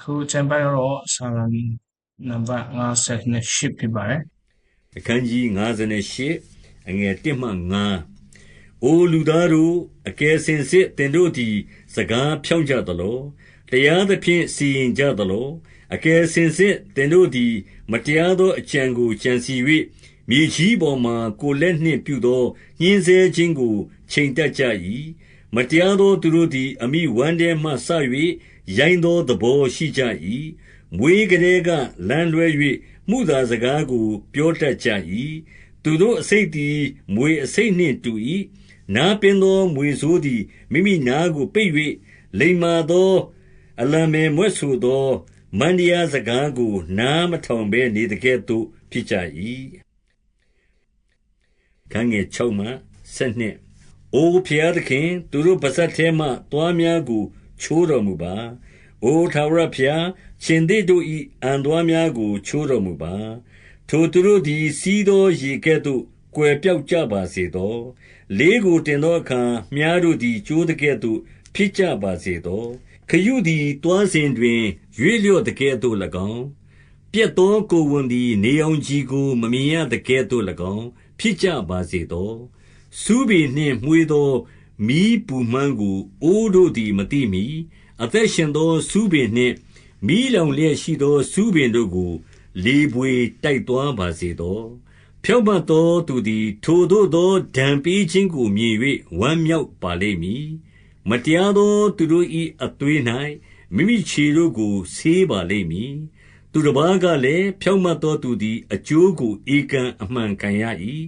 ခုကျမ်းပိုက်တော့ဆာလံနံပါတ်58ဖြစ်ပါတယ်အခန်းကြီး58အငယ်1မှ9အိုလူသားတို့အကယ်စင်စစ်တင်တို့သည်စကားဖြောင့်ကြသလောတရားသဖြင့်စီရင်ကြသလောအကယ်စင်စစ်တင်တို့သည် မတရားသောအကြံကိုကြံစီ၍မြေကြီးပေါ်မှကိုယ်လက်နှင့်ပြုသောညှင်းဆဲခြင်းကိုချိန်တတ်ကြ၏ မတရားသောသူတို့သည် အမိဝမ်းထဲမှဆ၍ရိုင်းသောသဘောရှိကြ၏မွေးကလေးက လမ်းလွဲ၍မှုသာစကားကို ပြောတတ်ကြ၏သူတို့အစိတ်သည်မွေအစိတ်နှင့်တူ၏နားပင်သောမွေဆိုးသည် မိမိနားကိုပိတ်၍လိမ္မာသော အလံမယ်မွဲ့ဆိုသော မန္တရားစကားကို နားမထောင်ဘဲ နေတကဲ့သို့ ဖြစ်ကြ၏ ခန်းငယ်6မှ7အိုဖျားသခင် သူတို့ပါဇက်ထဲမှတွားများကို ချိုးတော်မူပါ အိုထာဝရဘုရားရှင်သေတို့၏အံသွားများကို ချိုးတော်မူပါ ထိုသူတို့သည် စီးသောရေကဲ့သို့ ကွယ်ပြောက်ကြပါစေသော လေးကိုတင်သောအခါ မြားတို့သည် ကျိုးတကဲ့သို့ ဖြစ်ကြပါစေသော ခရုသည်တွားစဉ်တွင် ရွေ့လျော့တကဲ့သို့၎င်းပြက်သောကိုယ်ဝန်သည် နေအောင်ကြီးကို မမြင်ရတကဲ့သို့၎င်း ဖြစ်ကြပါစေသော ဆူးပေနှင့်မွှေးသော မီးပူမှန်းကို အိုးတို့သည် မသိမီအသက်ရှင်သော ဆူးပင်နှင့် မီးလောင်လျက်ရှိသော ဆူးပင်တို့ကို လေဘွေတိုက်သွားပါစေသော ဖြောင့်မတ်သောသူသည် ထိုသို့သော ဒဏ်ပေးခြင်းကို မြင်၍ဝမ်းမြောက်ပါလိမ့်မည် မတရားသော သူတို့၏အသွေး၌မိမိခြေတို့ကို ဆေးပါလိမ့်မည် သူတစ်ပါးကလည်း ဖြောင့်မတ်သောသူသည် အကျိုးကို ဧကန်အမှန်ခံရ၏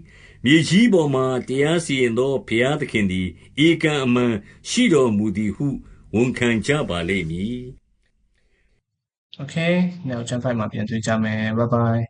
မြေကြီးပေါ်မှတရားစီရင်သော ဘုရားသခင်သည် ဧကန်အမှန်ရှိတော်မူသည်ဟု ဝန်ခံကြပါလိမ့်မည် Okay နောက်ကျမ်းပိုက်မှာပြန်တွေ့ကြမယ် bye bye